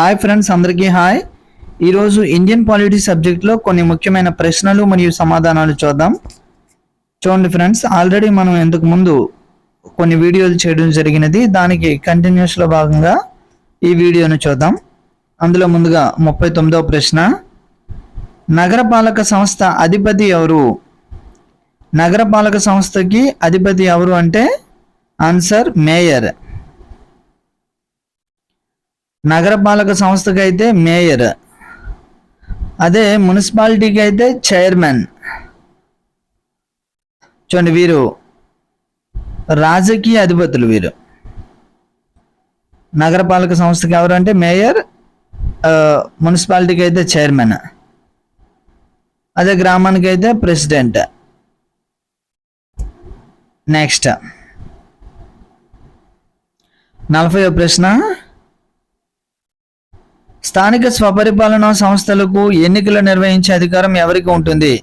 Hi friends అందరికీ hi ఈరోజు Indian polity సబ్జెక్ట్లో కొన్ని ముఖ్యమైన ప్రశ్నలు మరియు సమాధానాలు చూద్దాం. చూడండి ఫ్రెండ్స్ ఆల్రెడీ మనం ఇంతకు ముందు కొన్ని వీడియోలు చేయడం జరిగినది. దానికి కంటిన్యూస్లో భాగంగా ఈ వీడియోను చూద్దాం. అందులో ముందుగా ముప్పై తొమ్మిదవ ప్రశ్న. నగరపాలక సంస్థ అధిపతి ఎవరు? నగరపాలక సంస్థకి అధిపతి ఎవరు అంటే ఆన్సర్ మేయర్ నగరపాలక సంస్థకి అయితే మేయర్. అదే మున్సిపాలిటీకి అయితే చైర్మన్. చూడండి వీరు. రాజకీయ అధిపతులు వీరు. నగరపాలక సంస్థకి ఎవరు అంటే మేయర్ మున్సిపాలిటీకి అయితే చైర్మన్. అదే గ్రామానికి అయితే ప్రెసిడెంట్. నెక్స్ట్. నలభై ప్రశ్న. స్థానిక స్వపరిపాలనా సంస్థలకు ఎన్నికలు నిర్వహించే అధికారం ఎవరికి ఉంటుంది?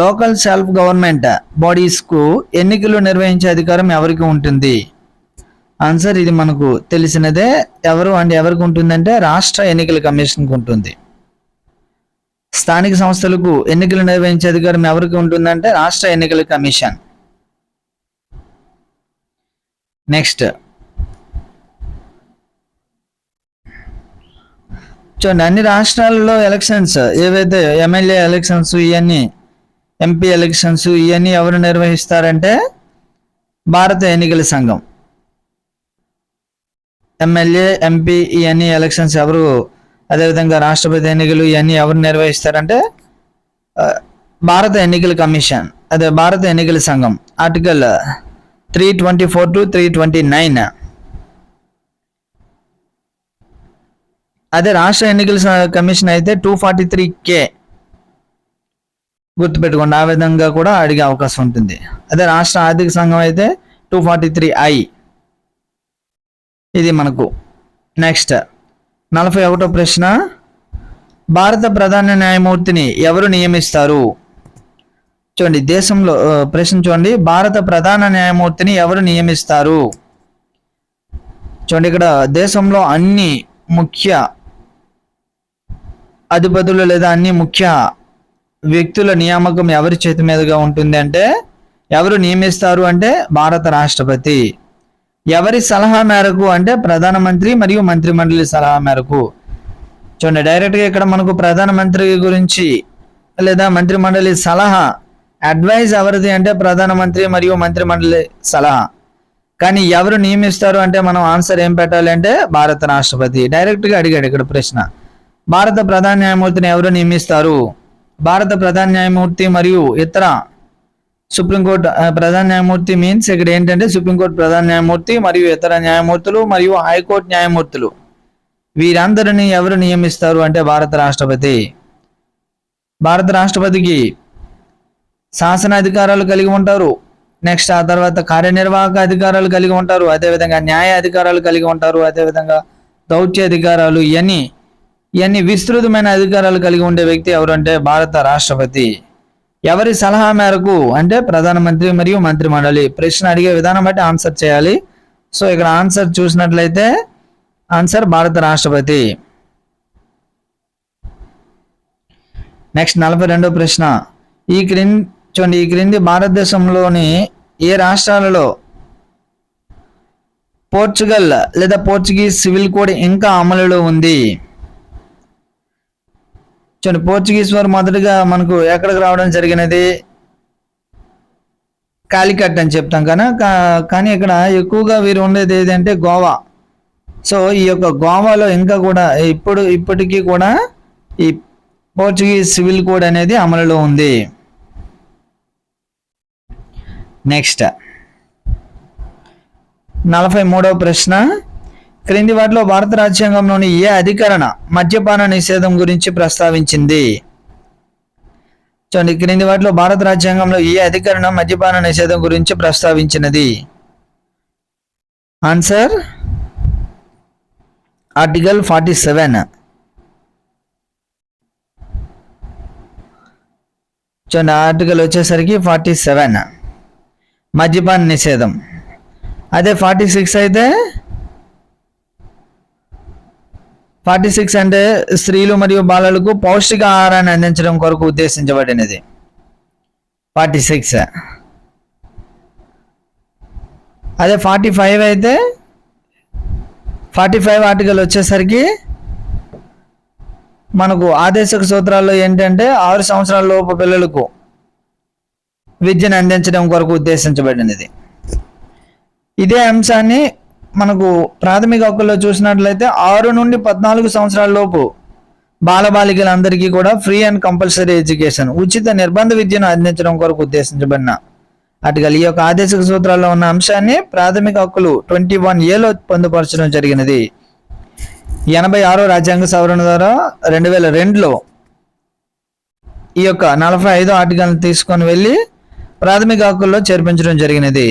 లోకల్ సెల్ఫ్ గవర్నమెంట్ బాడీస్కు ఎన్నికలు నిర్వహించే అధికారం ఎవరికి ఉంటుంది? ఆన్సర్ ఇది మనకు తెలిసినదే ఎవరు అండ్ ఎవరికి ఉంటుందంటే రాష్ట్ర ఎన్నికల కమిషన్కి ఉంటుంది. స్థానిక సంస్థలకు ఎన్నికలు నిర్వహించే అధికారం ఎవరికి ఉంటుందంటే రాష్ట్ర ఎన్నికల కమిషన్. నెక్స్ట్ చూడండి అన్ని రాష్ట్రాల్లో ఎలక్షన్స్ ఏవైతే ఎమ్మెల్యే ఎలక్షన్స్ ఇవన్నీ ఎంపీ ఎలక్షన్స్ ఇవన్నీ ఎవరు నిర్వహిస్తారంటే భారత ఎన్నికల సంఘం. ఎమ్మెల్యే ఎంపీ ఇవన్నీ ఎలక్షన్స్ ఎవరు అదేవిధంగా రాష్ట్రపతి ఎన్నికలు ఇవన్నీ ఎవరు నిర్వహిస్తారంటే భారత ఎన్నికల కమిషన్ అదే భారత ఎన్నికల సంఘం article three twenty four to three twenty nine అదే రాష్ట్ర ఎన్నికల కమిషన్ అయితే టూ ఫార్టీ త్రీ కే గుర్తుపెట్టుకోండి. ఆ విధంగా కూడా అడిగే అవకాశం ఉంటుంది. అదే రాష్ట్ర ఆర్థిక సంఘం అయితే టూ ఫార్టీ త్రీ ఐ ఇది మనకు. నెక్స్ట్ నలభై ఒకటో ప్రశ్న. భారత ప్రధాన న్యాయమూర్తిని ఎవరు నియమిస్తారు? చూడండి దేశంలో ప్రశ్న చూడండి. భారత ప్రధాన న్యాయమూర్తిని ఎవరు నియమిస్తారు? చూడండి ఇక్కడ దేశంలో అన్ని ముఖ్య అధిపతులు లేదా అన్ని ముఖ్య వ్యక్తుల నియామకం ఎవరి చేతి మీదుగా ఉంటుంది అంటే ఎవరు నియమిస్తారు అంటే భారత రాష్ట్రపతి. ఎవరి సలహా మేరకు అంటే ప్రధానమంత్రి మరియు మంత్రిమండలి సలహా మేరకు. చూడండి డైరెక్ట్గా ఇక్కడ మనకు ప్రధానమంత్రి గురించి లేదా మంత్రిమండలి సలహా అడ్వైజ్ ఎవరిది అంటే ప్రధానమంత్రి మరియు మంత్రిమండలి సలహా. కానీ ఎవరు నియమిస్తారు అంటే మనం ఆన్సర్ ఏం పెట్టాలి అంటే భారత రాష్ట్రపతి. డైరెక్ట్గా అడిగాడు ఇక్కడ ప్రశ్న. భారత ప్రధాన న్యాయమూర్తిని ఎవరు నియమిస్తారు? భారత ప్రధాన న్యాయమూర్తి మరియు ఇతర సుప్రీంకోర్టు ప్రధాన న్యాయమూర్తి మీన్స్ ఇక్కడ ఏంటంటే సుప్రీంకోర్టు ప్రధాన న్యాయమూర్తి మరియు ఇతర న్యాయమూర్తులు మరియు హైకోర్టు న్యాయమూర్తులు. వీరందరినీ ఎవరు నియమిస్తారు అంటే భారత రాష్ట్రపతి. భారత రాష్ట్రపతికి శాసన అధికారాలు కలిగి ఉంటారు. నెక్స్ట్ ఆ తర్వాత కార్యనిర్వాహక అధికారాలు కలిగి ఉంటారు. అదేవిధంగా న్యాయ అధికారాలు కలిగి ఉంటారు. అదేవిధంగా దౌత్య అధికారాలు ఇవన్నీ ఇవన్నీ విస్తృతమైన అధికారాలు కలిగి ఉండే వ్యక్తి ఎవరంటే భారత రాష్ట్రపతి. ఎవరి సలహా మేరకు అంటే ప్రధానమంత్రి మరియు మంత్రి మండలి ప్రశ్న అడిగే విధానం బట్టి ఆన్సర్ చేయాలి. సో ఇక్కడ ఆన్సర్ చూసినట్లయితే ఆన్సర్ భారత రాష్ట్రపతి. నెక్స్ట్ నలభై రెండో ప్రశ్న. ఈ క్రింది చూడండి ఈ క్రింది భారతదేశంలోని ఏ రాష్ట్రాలలో పోర్చుగల్ లేదా పోర్చుగీస్ సివిల్ కోడ్ ఇంకా అమలులో ఉంది? చూడండి పోర్చుగీస్ వారు మొదటగా మనకు ఎక్కడికి రావడం జరిగినది? కాలికట్ అని చెప్తాం కానీ కా- కానీ ఇక్కడ ఎక్కువగా వీరు ఉండేది ఏదంటే గోవా. సో ఈ యొక్క గోవాలో ఇంకా కూడా ఇప్పుడు ఇప్పటికీ కూడా ఈ పోర్చుగీస్ సివిల్ కోడ్ అనేది అమలులో ఉంది. నెక్స్ట్. నలభై మూడవ ప్రశ్న. క్రింది వాటిలో భారత రాజ్యాంగంలోని ఏ అధికరణ మద్యపాన నిషేధం గురించి ప్రస్తావించింది? చూడండి క్రింది వాటిలో భారత రాజ్యాంగంలో ఏ అధికరణ మద్యపాన నిషేధం గురించి ప్రస్తావించినది? ఆన్సర్? Article forty seven. చూడండి ఆర్టికల్ వచ్చేసరికి ఫార్టీ సెవెన్. మద్యపాన నిషేధం. అదే ఫార్టీ సిక్స్ అయితే ఫార్టీ సిక్స్ అంటే స్త్రీలు మరియు బాలలకు పౌష్టిక ఆహారాన్ని అందించడం కొరకు ఉద్దేశించబడినది. Forty six. అదే ఫార్టీ ఫైవ్ అయితే ఫార్టీ ఫైవ్ ఆర్టికల్ వచ్చేసరికి మనకు ఆదేశక సూత్రాల్లో ఏంటంటే ఆరు సంవత్సరాల లోపు పిల్లలకు విద్యను అందించడం కొరకు ఉద్దేశించబడినది. ఇదే అంశాన్ని మనకు ప్రాథమిక హక్కుల్లో చూసినట్లయితే ఆరు నుండి పద్నాలుగు సంవత్సరాల లోపు బాలబాలికలందరికీ కూడా ఫ్రీ అండ్ కంపల్సరీ ఎడ్యుకేషన్ ఉచిత నిర్బంధ విద్యను అందించడం కొరకు ఉద్దేశించబడిన ఆర్టికల్. ఈ యొక్క ఆదేశక సూత్రాల్లో ఉన్న అంశాన్ని ప్రాథమిక హక్కులు ట్వంటీ వన్ ఏలో పొందుపరచడం జరిగినది. ఎనభై ఆరో రాజ్యాంగ సవరణ ద్వారా రెండు వేల రెండులో ఈ యొక్క నలభై ఐదో ఆర్టికల్ని తీసుకొని వెళ్ళి ప్రాథమిక హక్కుల్లో చేర్పించడం జరిగినది.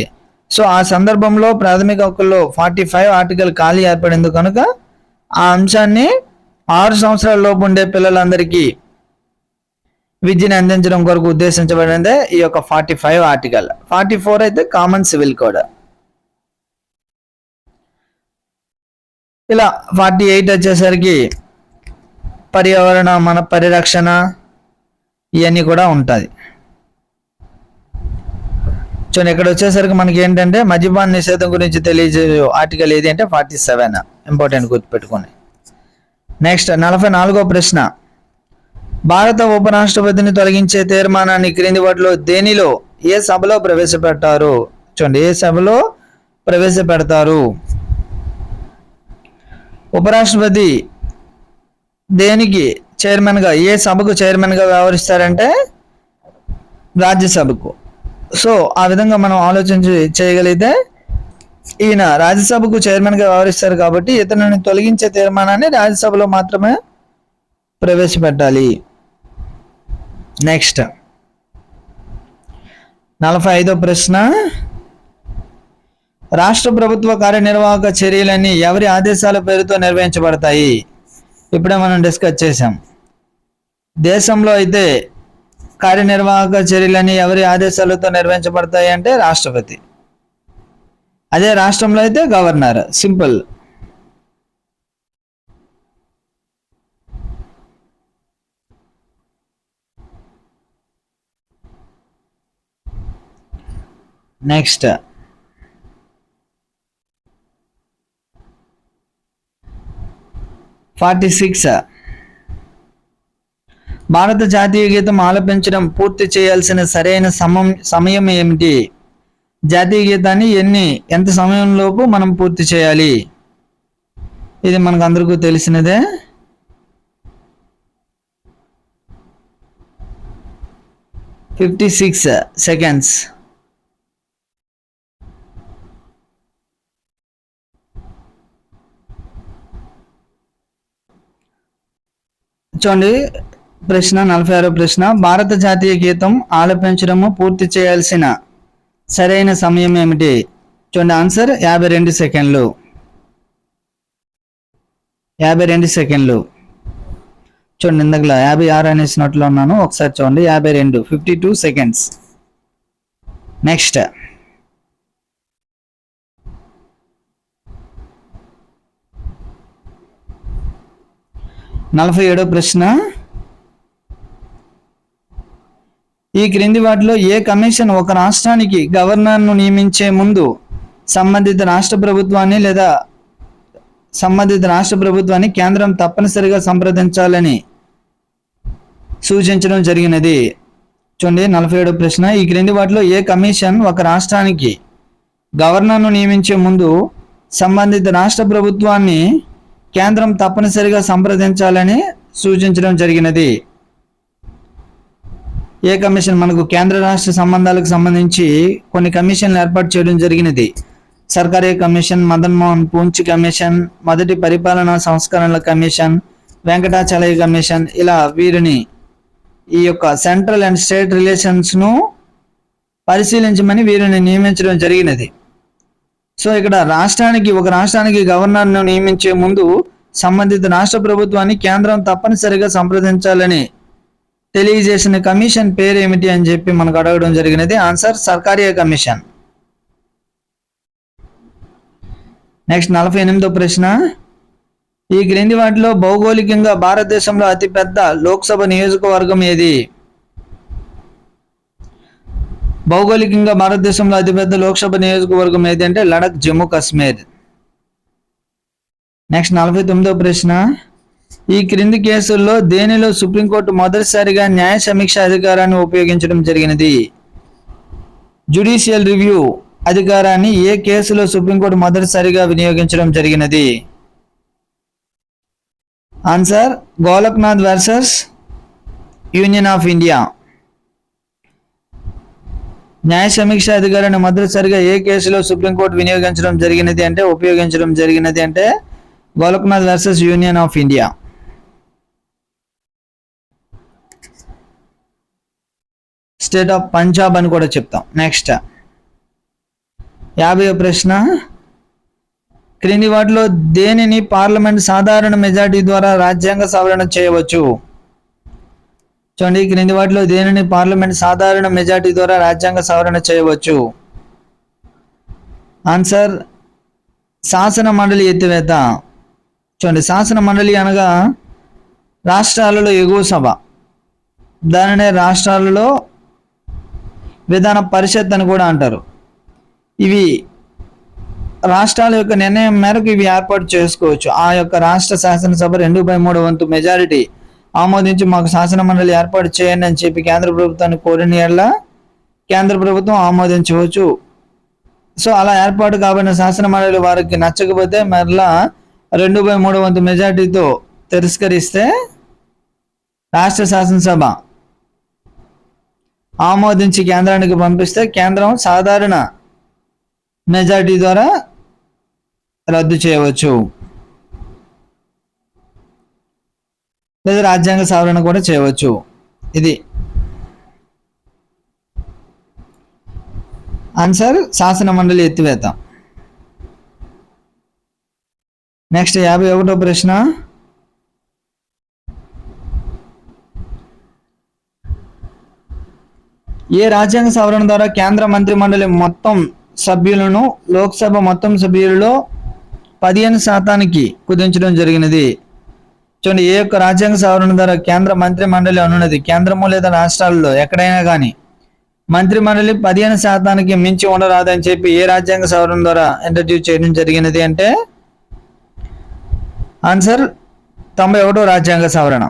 సో ఆ సందర్భంలో ప్రాథమిక హక్కుల్లో ఫార్టీ ఫైవ్ ఆర్టికల్ ఖాళీ ఏర్పడింది కనుక ఆ అంశాన్ని ఆరు సంవత్సరాల లోపు ఉండే పిల్లలందరికీ విద్యను అందించడం కొరకు ఉద్దేశించబడిందే ఈ యొక్క forty five article. Forty four అయితే కామన్ సివిల్ కోడ్ ఇలా ఫార్టీ ఎయిట్ వచ్చేసరికి పర్యావరణ మన పరిరక్షణ ఇవన్నీ కూడా ఉంటుంది చూడండి ఇక్కడ వచ్చేసరికి మనకి ఏంటంటే మద్యపాన నిషేధం గురించి తెలియజే ఆర్టికల్ ఏది అంటే ఫార్టీ సెవెన్ ఇంపార్టెంట్ గుర్తుపెట్టుకోండి. నెక్స్ట్ నలభై నాలుగో ప్రశ్న. భారత ఉపరాష్ట్రపతిని తొలగించే తీర్మానాన్ని క్రింది వాటిలో దేనిలో ఏ సభలో ప్రవేశపెట్టారు? చూడండి ఏ సభలో ప్రవేశపెడతారు? ఉపరాష్ట్రపతి దేనికి చైర్మన్గా ఏ సభకు చైర్మన్గా వ్యవహరిస్తారంటే రాజ్యసభకు. సో ఆ విధంగా మనం ఆలోచించి చేయగలిగితే ఈయన రాజ్యసభకు చైర్మన్గా వ్యవహరిస్తారు కాబట్టి ఇతనిని తొలగించే తీర్మానాన్ని రాజ్యసభలో మాత్రమే ప్రవేశపెట్టాలి. నెక్స్ట్. నలభై ఐదో ప్రశ్న. రాష్ట్ర ప్రభుత్వ కార్యనిర్వాహక చర్యలన్నీ ఎవరి ఆదేశాల పేరుతో నిర్వహించబడతాయి? ఇప్పుడే మనం డిస్కస్ చేసాం దేశంలో అయితే కార్యనిర్వాహక చర్యలన్నీ ఎవరి ఆదేశాలతో నిర్వహించబడతాయి అంటే రాష్ట్రపతి. అదే రాష్ట్రంలో అయితే governor. Simple. Next. Forty six. భారత జాతీయ గీతం ఆలపించడం పూర్తి చేయాల్సిన సరైన సమం సమయం ఏమిటి? జాతీయ గీతాన్ని ఎన్ని ఎంత సమయంలోపు మనం పూర్తి చేయాలి? ఇది మనకు అందరికీ తెలిసినదే. Fifty six seconds. చూడండి ప్రశ్న నలభై ఆరో ప్రశ్న. భారత జాతీయ గీతం ఆలపించడము పూర్తి చేయాల్సిన సరైన సమయం ఏమిటి? చూడండి ఆన్సర్ యాభై రెండు సెకండ్లు. యాభై రెండు సెకండ్లు. చూడండి ఇందకలా యాభై ఆరు అనేసినట్లు ఉన్నాను. ఒకసారి చూడండి యాభై రెండు ఫిఫ్టీ టూ సెకండ్స్. నెక్స్ట్. నలభై ఏడో ప్రశ్న. ఈ క్రింది వాటిలో ఏ కమిషన్ ఒక రాష్ట్రానికి గవర్నర్ను నియమించే ముందు సంబంధిత రాష్ట్ర ప్రభుత్వాన్ని లేదా సంబంధిత రాష్ట్ర ప్రభుత్వాన్ని కేంద్రం తప్పనిసరిగా సంప్రదించాలని సూచించడం జరిగినది. చూడండి నలభై ఏడో ప్రశ్న. ఈ క్రింది వాటిలో ఏ కమిషన్ ఒక రాష్ట్రానికి గవర్నర్ను నియమించే ముందు సంబంధిత రాష్ట్ర ప్రభుత్వాన్ని కేంద్రం తప్పనిసరిగా సంప్రదించాలని సూచించడం జరిగినది. ఏ కమిషన్ మనకు కేంద్ర రాష్ట్ర సంబంధాలకు సంబంధించి కొన్ని కమిషన్లు ఏర్పాటు చేయడం జరిగినది. సర్కారీ కమిషన్ మదన్ మోహన్ పూంచ్ కమిషన్ మొదటి పరిపాలనా సంస్కరణల కమిషన్ వెంకటాచలయ కమిషన్ ఇలా వీరిని ఈ యొక్క సెంట్రల్ అండ్ స్టేట్ రిలేషన్స్ను పరిశీలించమని వీరిని నియమించడం జరిగినది. సో ఇక్కడ రాష్ట్రానికి ఒక రాష్ట్రానికి గవర్నర్ను నియమించే ముందు సంబంధిత రాష్ట్ర ప్రభుత్వాన్ని కేంద్రం తప్పనిసరిగా సంప్రదించాలని తెలియజేసిన కమిషన్ పేరు ఏమిటి అని చెప్పి మనకు అడగడం జరిగినది. ఆన్సర్ సర్కారీ కమిషన్. నెక్స్ట్ నలభై ఎనిమిదో ప్రశ్న. ఈ క్రింది వాటిలో భౌగోళికంగా భారతదేశంలో అతిపెద్ద లోక్సభ నియోజకవర్గం ఏది? భౌగోళికంగా భారతదేశంలో అతిపెద్ద లోక్సభ నియోజకవర్గం ఏది అంటే లడక్ జమ్మూ కాశ్మీర్. నెక్స్ట్ నలభై తొమ్మిదో ప్రశ్న. ఈ క్రింది కేసుల్లో దేనిలో సుప్రీంకోర్టు మొదటిసారిగా న్యాయ సమీక్ష అధికారాన్ని ఉపయోగించడం జరిగినది? జ్యుడిషియల్ రివ్యూ అధికారాన్ని ఏ కేసులో సుప్రీంకోర్టు మొదటిసారిగా వినియోగించడం జరిగినది? Answer Golaknath versus Union of India. న్యాయ సమీక్ష అధికారాన్ని మొదటిసారిగా ఏ కేసులో సుప్రీంకోర్టు వినియోగించడం జరిగినది అంటే ఉపయోగించడం జరిగినది అంటే Golaknath versus Union of India state of Punjab అని కూడా చెప్తాం. నెక్స్ట్ యాభై ప్రశ్న. క్రింది వాటిలో దేనిని పార్లమెంట్ సాధారణ మెజార్టీ ద్వారా రాజ్యాంగ సవరణ చేయవచ్చు? చూడండి క్రింది వాటిలో దేనిని పార్లమెంట్ సాధారణ మెజార్టీ ద్వారా రాజ్యాంగ సవరణ చేయవచ్చు? ఆన్సర్ శాసన మండలి ఎత్తివేత. చూడండి శాసన మండలి అనగా రాష్ట్రాలలో ఎగువ సభ. దానినే రాష్ట్రాలలో విధాన పరిషత్ అని కూడా అంటారు. ఇవి రాష్ట్రాల యొక్క నిర్ణయం మేరకు ఇవి ఏర్పాటు చేసుకోవచ్చు. ఆ యొక్క రాష్ట్ర శాసనసభ రెండు బై మూడు వంతు మెజారిటీ ఆమోదించి మాకు శాసన మండలి ఏర్పాటు చేయండి అని చెప్పి కేంద్ర ప్రభుత్వాన్ని కోరిన ఎడల కేంద్ర ప్రభుత్వం ఆమోదించవచ్చు. సో అలా ఏర్పాటు కాబడిన శాసన మండలి వారికి నచ్చకపోతే మరలా రెండు బై మూడు వంతు మెజార్టీతో తిరస్కరిస్తే రాష్ట్ర శాసనసభ ఆమోదించి కేంద్రానికి పంపిస్తే కేంద్రం సాధారణ మెజార్టీ ద్వారా రద్దు చేయవచ్చు. లేదా రాజ్యాంగ సవరణ కూడా చేయవచ్చు. ఇది ఆన్సర్ శాసన మండలి ఎత్తివేత. నెక్స్ట్ యాభై ఒకటో ప్రశ్న. ఏ రాజ్యాంగ సవరణ ద్వారా కేంద్ర మంత్రి మండలి మొత్తం సభ్యులను లోక్సభ మొత్తం సభ్యులలో పదిహేను శాతానికి కుదించడం జరిగినది? చూడండి ఏ యొక్క రాజ్యాంగ సవరణ ద్వారా కేంద్ర మంత్రి మండలి అనున్నది? కేంద్రము లేదా రాష్ట్రాల్లో ఎక్కడైనా కానీ మంత్రి మండలి పదిహేను శాతానికి మించి ఉండరాదని చెప్పి ఏ రాజ్యాంగ సవరణ ద్వారా ఇంట్రడ్యూస్ చేయడం జరిగినది అంటే ఆన్సర్ తొంభై ఒకటో రాజ్యాంగ సవరణ.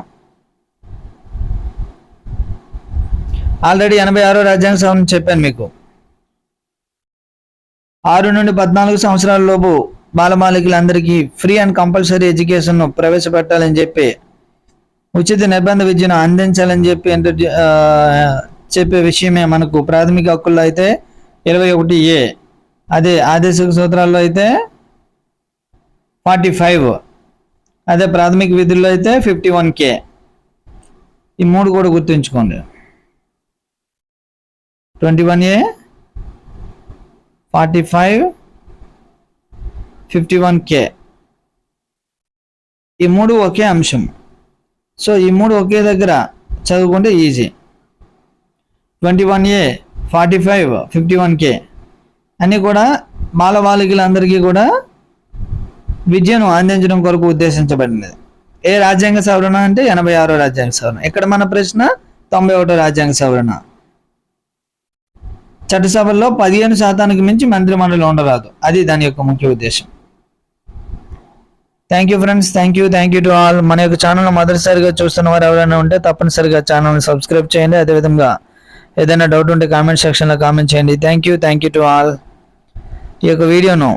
ఆల్రెడీ ఎనభై ఆరో రాజ్యాంగ సవరణ చెప్పాను మీకు. ఆరు నుండి పద్నాలుగు సంవత్సరాల లోపు బాలబాలికలందరికీ ఫ్రీ అండ్ కంపల్సరీ ఎడ్యుకేషన్ను ప్రవేశపెట్టాలని చెప్పి ఉచిత నిర్బంధ విద్యను అందించాలని చెప్పి చెప్పే విషయమే మనకు ప్రాథమిక హక్కుల్లో అయితే ఇరవై ఒకటి ఏ. అదే ఆదేశిక సూత్రాల్లో అయితే ఫార్టీ ఫైవ్. అదే ప్రాథమిక విధుల్లో అయితే ఫిఫ్టీ వన్ కే ఈ మూడు కూడా గుర్తుంచుకోండి. Twenty one A forty five fifty one K ఈ మూడు ఒకే అంశం. సో ఈ మూడు ఒకే దగ్గర చదువుకుంటే easy twenty one A forty five fifty one K అన్నీ కూడా బాలబాలికలందరికీ కూడా విద్యను అందించడం కొరకు ఉద్దేశించబడినది. ఏ రాజ్యాంగ సవరణ అంటే ఎనభై ఆరో రాజ్యాంగ సవరణ. ఇక్కడ మన ప్రశ్న తొంభై ఒకటో రాజ్యాంగ సవరణ. చట్టసభల్లో పదిహేను శాతానికి మించి మంత్రి మండలి ఉండరాదు. అది దాని యొక్క ముఖ్య ఉద్దేశం. Thank you friends thank you thank you to all మన యొక్క ఛానల్ మొదటిసారిగా చూస్తున్న వారు ఎవరైనా ఉంటే తప్పనిసరిగా ఛానల్ని సబ్స్క్రైబ్ చేయండి. అదేవిధంగా ఏదైనా డౌట్ ఉంటే కామెంట్ సెక్షన్లో కామెంట్ చేయండి. Thank you thank you to all ఈ యొక్క వీడియోను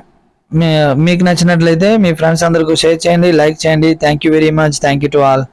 మీకు నచ్చినట్లయితే మీ ఫ్రెండ్స్ అందరికీ షేర్ చేయండి లైక్ చేయండి. Thank you very much thank you to all